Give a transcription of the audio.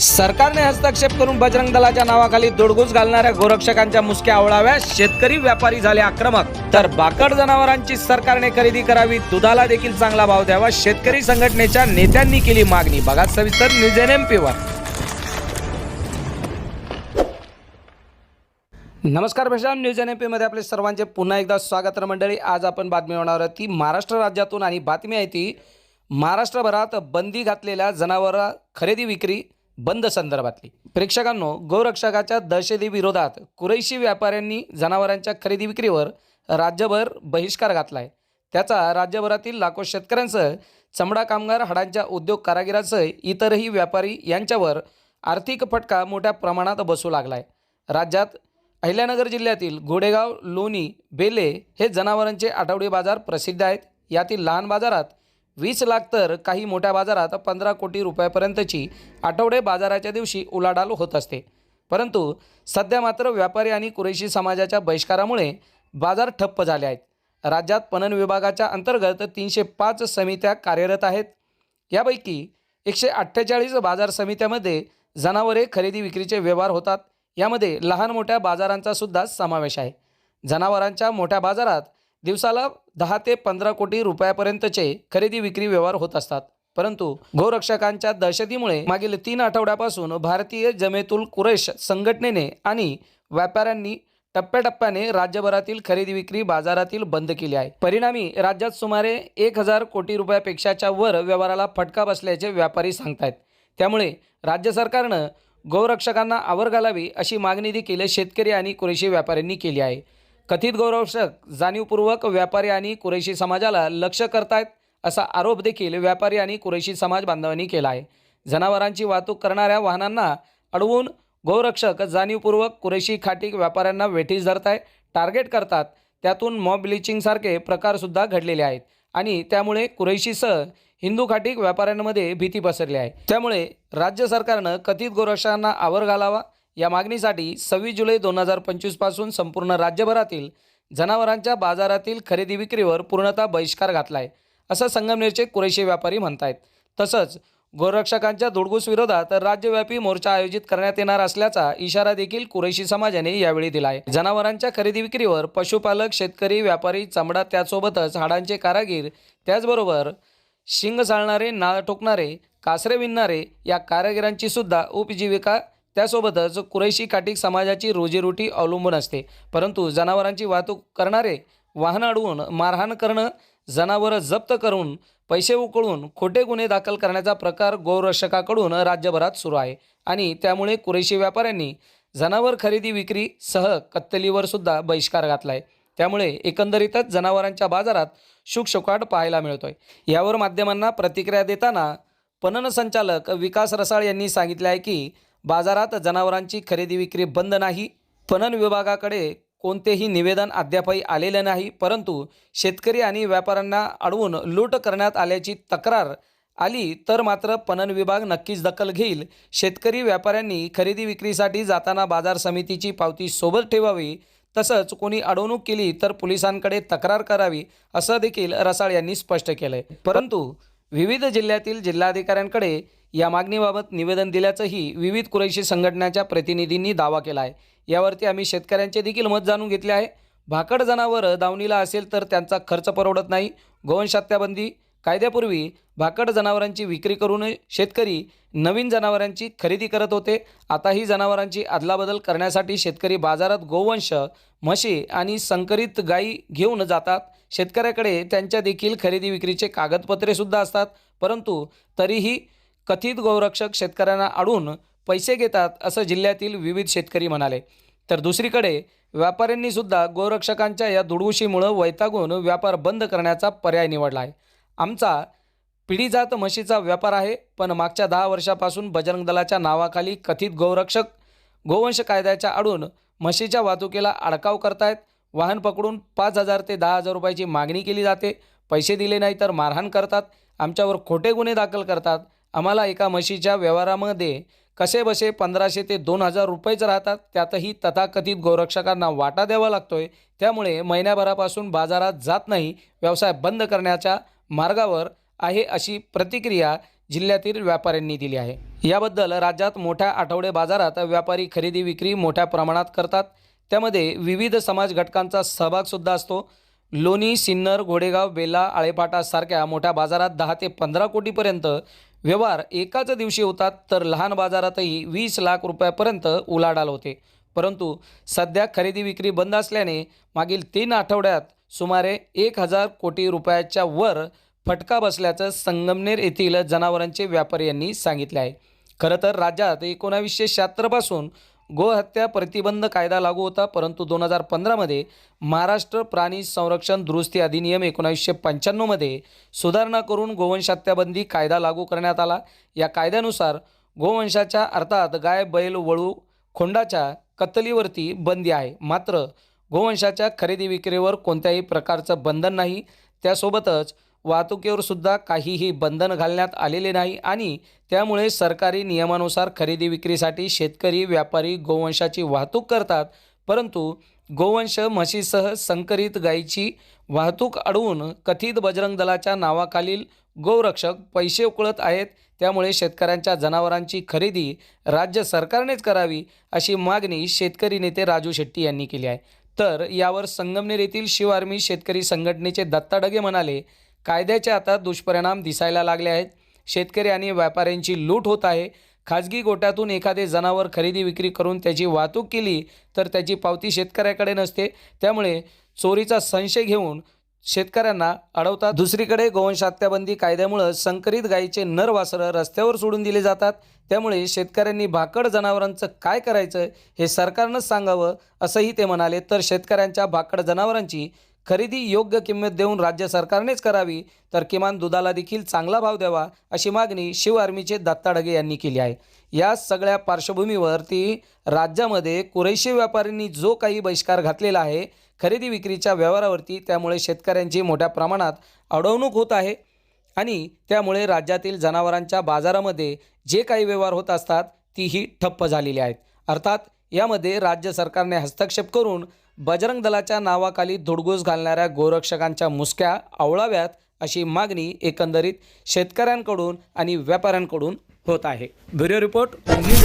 सरकारने हस्तक्षेप करून बजरंग दलाच्या नावाखाली दोडगूस घालणाऱ्या गोरक्षकांच्या मुसक्या आवळाव्या शेतकरी व्यापारी झाले आक्रमक. तर बाकड जनावरांची सरकारने खरेदी करावी दुधाला देखील चांगला भाव द्यावा शेतकरी संघटनेच्या नेत्यांनी केली मागणी. बघा सविस्तर न्यूज एन एम पीवर नमस्कार भेषाम न्यूज एन एम पीमध्ये आपले सर्वांचे पुन्हा एकदा स्वागत मंडळी. आज आपण बातमी होणार आहोत ती महाराष्ट्र राज्यातून आणि बातमी आहे ती महाराष्ट्रभरात बंदी घातलेल्या जनावर खरेदी विक्री बंद संदर्भातली. प्रेक्षकांनो गोरक्षकाच्या दहशती विरोधात कुरैशी व्यापाऱ्यांनी जनावरांच्या खरेदी विक्रीवर राज्यभर बहिष्कार घातला आहे त्याचा राज्यभरातील लाखो शेतकऱ्यांसह चमडा कामगार हाडांच्या उद्योग कारागिरासह इतरही व्यापारी यांच्यावर आर्थिक फटका मोठ्या प्रमाणात बसू लागला आहे राज्यात अहिल्यानगर जिल्ह्यातील घोडेगाव लोणी बेले हे जनावरांचे आठवडे बाजार प्रसिद्ध आहेत. यातील लहान बाजारात वीस लाख तर काही मोठ्या बाजारात पंधरा कोटी रुपयापर्यंतची आठवडे बाजाराच्या दिवशी उलाढाल होत असते. परंतु सध्या मात्र व्यापारी आणि कुरेशी समाजाच्या बहिष्कारामुळे बाजार ठप्प झाले आहेत. राज्यात पणन विभागाच्या अंतर्गत तीनशे पाच समित्या कार्यरत आहेत. यापैकी एकशे अठ्ठेचाळीस बाजार समित्यामध्ये जनावरे खरेदी विक्रीचे व्यवहार होतात. यामध्ये लहान मोठ्या बाजारांचा सुद्धा समावेश आहे. जनावरांच्या मोठ्या बाजारात दिवसाला दहा ते पंधरा कोटी रुपयापर्यंतचे खरेदी विक्री व्यवहार होत असतात. परंतु गोरक्षकांच्या दहशतीमुळे मागील तीन आठवड्यापासून भारतीय जमेतुल कुरेश संघटनेने आणि व्यापाऱ्यांनी टप्प्याटप्प्याने राज्यभरातील खरेदी विक्री बाजारातील बंद केली आहे. परिणामी राज्यात सुमारे एक हजार कोटी रुपयापेक्षाच्या वर व्यवहाराला फटका बसल्याचे व्यापारी सांगतायत. त्यामुळे राज्य सरकारनं गोरक्षकांना आवर घालावी अशी मागणी देखील शेतकरी आणि कुरेशी व्यापाऱ्यांनी केली आहे. कथित गौरवशक जाणीवपूर्वक व्यापारी आणि कुरेशी समाजाला लक्ष करतायत असा आरोप देखील व्यापारी आणि कुरेशी समाज बांधवांनी केला आहे. जनावरांची वाहतूक करणाऱ्या वाहनांना अडवून गौरक्षक जाणीवपूर्वक कुरेशी खाटीक व्यापाऱ्यांना वेठीस धरताय टार्गेट करतात. त्यातून मॉब ब्लिचिंगसारखे प्रकारसुद्धा घडलेले आहेत आणि त्यामुळे कुरैशीसह हिंदू खाटीक व्यापाऱ्यांमध्ये भीती पसरली आहे. त्यामुळे राज्य सरकारनं कथित गोरक्षांना आवर घालावा या मागणीसाठी सव्वीस जुलै दोन हजार पंचवीसपासून संपूर्ण राज्यभरातील जनावरांच्या बाजारातील खरेदी विक्रीवर पूर्णतः बहिष्कार घातला आहे असं संगमनेरचे कुरेशी व्यापारी म्हणतायत. तसंच गोरक्षकांच्या धुडगूस विरोधात राज्यव्यापी मोर्चा आयोजित करण्यात येणार असल्याचा इशारा देखील कुरेशी समाजाने यावेळी दिला आहे जनावरांच्या खरेदी विक्रीवर पशुपालक शेतकरी व्यापारी चमडा त्यासोबतच हाडांचे कारागीर त्याचबरोबर शिंग चालणारे नाळ ठोकणारे कासरे विणणारे या कारागिरांची सुद्धा उपजीविका त्यासोबतच कुरैशी काटिक समाजाची रोजीरोटी अवलंबून असते. परंतु जनावरांची वाहतूक करणारे वाहन अडवून मारहाण करणं जनावरं जप्त करून पैसे उकळून खोटे गुन्हे दाखल करण्याचा प्रकार गोरक्षकाकडून राज्यभरात सुरू आहे. आणि त्यामुळे कुरेशी व्यापाऱ्यांनी जनावर खरेदी विक्री सह कत्तलीवर सुद्धा बहिष्कार घातला आहे त्यामुळे एकंदरीतच जनावरांच्या बाजारात शुकशुकाट पाहायला मिळतोय. यावर माध्यमांना प्रतिक्रिया देताना पणन संचालक विकास रसाळ यांनी सांगितले आहे की बाजारात जनावरांची खरेदी विक्री बंद नाही. पणन विभागाकडे कोणतेही निवेदन अद्यापही आलेलं नाही परंतु शेतकरी आणि व्यापाऱ्यांना अडवून लूट करण्यात आल्याची तक्रार आली तर मात्र पणन विभाग नक्कीच दखल घेईल. शेतकरी व्यापाऱ्यांनी खरेदी विक्रीसाठी जाताना बाजार समितीची पावती सोबत ठेवावी तसंच कोणी अडवणूक केली तर पोलिसांकडे तक्रार करावी असं देखील रसाळ यांनी स्पष्ट केलं आहे परंतु विविध जिल्ह्यातील जिल्हाधिकाऱ्यांकडे या मागणीबाबत निवेदन दिल्याचंही विविध कुरैशी संघटनाच्या प्रतिनिधींनी दावा केला आहे. यावरती आम्ही शेतकऱ्यांचे देखील मत जाणून घेतले आहे. भाकड जनावरं दावणीला असेल तर त्यांचा खर्च परवडत नाही. गोवंश हत्याबंदी कायद्यापूर्वी भाकड जनावरांची विक्री करून शेतकरी नवीन जनावरांची खरेदी करत होते. आता ही जनावरांची अदलाबदल करण्यासाठी शेतकरी बाजारात गोवंश म्हशी आणि संकरित गायी घेऊन जातात. शेतकऱ्याकडे त्यांच्या देखील खरेदी विक्रीचे कागदपत्रे सुद्धा असतात. परंतु तरीही कथित गौरक्षक शेतकऱ्यांना अडून पैसे घेतात असं जिल्ह्यातील विविध शेतकरी म्हणाले. तर दुसरीकडे व्यापाऱ्यांनी सुद्धा गोरक्षकांच्या या दुडवुशीमुळं वैतागून व्यापार बंद करण्याचा पर्याय निवडला आहे. आमचा पिढीजात म्हशीचा व्यापार आहे पण मागच्या दहा वर्षापासून बजरंग दलाच्या नावाखाली कथित गौरक्षक गोवंश कायद्याच्या आडून म्हशीच्या वाहतुकीला अडकाव करतायत. वाहन पकडून पाच हजार ते दहा हजार रुपयाची मागणी केली जाते. पैसे दिले नाही तर मारहाण करतात. आमच्यावर खोटे गुन्हे दाखल करतात. आम्हाला एका म्हशीच्या व्यवहारामध्ये कसे बसे पंधराशे ते दोन हजार रुपयेच राहतात. त्यातही तथाकथित गोरक्षकांना वाटा द्यावा लागतोय. त्यामुळे महिन्याभरापासून बाजारात जात नाही. व्यवसाय बंद करण्याच्या मार्गावर आहे अशी प्रतिक्रिया जिल्ह्यातील व्यापाऱ्यांनी दिली आहे. याबद्दल राज्यात मोठ्या आठवडे बाजारात व्यापारी खरेदी विक्री मोठ्या प्रमाणात करतात. त्यामध्ये विविध समाज घटकांचा सहभागसुद्धा असतो. लोणी सिन्नर घोडेगाव बेला आळेपाटासारख्या मोठ्या बाजारात दहा ते पंधरा कोटीपर्यंत व्यवहार एकाच दिवशी होतात तर लहान बाजारातही वीस लाख रुपयापर्यंत उलाढाल होते. परंतु सध्या खरेदी विक्री बंद असल्याने मागील तीन आठवड्यात सुमारे एक हजार कोटी रुपयाच्या वर फटका बसल्याचं संगमनेर येथील जनावरांचे व्यापारी यांनी सांगितले आहे. खरं तर राज्यात एकोणावीसशे शहात्तरपासून गोहत्या प्रतिबंध कायदा लागू होता परंतु दोन हजार पंधरामध्ये महाराष्ट्र प्राणी संरक्षण दुरुस्ती अधिनियम एकोणावीसशे पंच्याण्णवमध्ये सुधारणा करून गोवंश हत्याबंदी कायदा लागू करण्यात आला. या कायद्यानुसार गोवंशाच्या अर्थात गाय बैल वळू खोंडाच्या कत्तलीवरती बंदी आहे. मात्र गोवंशाच्या खरेदी विक्रीवर कोणत्याही प्रकारचं बंधन नाही. त्यासोबतच वाहतुकीवर सुद्धा काहीही बंधन घालण्यात आलेले नाही आणि त्यामुळे सरकारी नियमानुसार खरेदी विक्रीसाठी शेतकरी व्यापारी गोवंशाची वाहतूक करतात. परंतु गोवंश म्हशीसह संकरित गायीची वाहतूक अडवून कथित बजरंग दलाच्या नावाखालील गोरक्षक पैसे उकळत आहेत. त्यामुळे शेतकऱ्यांच्या जनावरांची खरेदी राज्य सरकारनेच करावी अशी मागणी शेतकरी नेते राजू शेट्टी यांनी केली आहे. तर यावर संगमनेर येथील शिव आर्मी शेतकरी संघटनेचे दत्ता डगे म्हणाले कायद्याचे आता दुष्परिणाम दिसायला लागले आहेत. शेतकरी आणि व्यापाऱ्यांची लूट होत आहे. खाजगी गोट्यातून एखादे जनावर खरेदी विक्री करून त्याची वाहतूक केली तर त्याची पावती शेतकऱ्याकडे नसते. त्यामुळे चोरीचा संशय घेऊन शेतकऱ्यांना अडवतात. दुसरीकडे गोवंश हत्याबंदी कायद्यामुळं संकरित गायीचे नर वासरं रस्त्यावर सोडून दिले जातात. त्यामुळे शेतकऱ्यांनी भाकड जनावरांचं काय करायचं हे सरकारनंच सांगावं असंही ते म्हणाले. तर शेतकऱ्यांच्या भाकड जनावरांची खरेदी योग्य किंमत देऊन राज्य सरकारनेच करावी तर किमान दुधाला देखील चांगला भाव द्यावा अशी मागणी शिव आर्मीचे दत्ता ढगे यांनी केली आहे. या सगळ्या पार्श्वभूमीवरती राज्यामध्ये कुरेशी व्यापाऱ्यांनी जो काही बहिष्कार घातलेला आहे खरेदी विक्रीच्या व्यवहारावरती त्यामुळे शेतकऱ्यांची मोठ्या प्रमाणात अडवणूक होत आहे आणि त्यामुळे राज्यातील जनावरांच्या बाजारामध्ये जे काही व्यवहार होत असतात तीही ठप्प झालेली आहेत. अर्थात यामध्ये राज्य सरकारने हस्तक्षेप करून बजरंग दलाच्या नावाखाली धुडगूस घालणाऱ्या गोरक्षकांच्या मुसक्या आवळाव्यात अशी मागणी एकंदरीत शेतकऱ्यांकडून आणि व्यापाऱ्यांकडून होत आहे. Bureau report news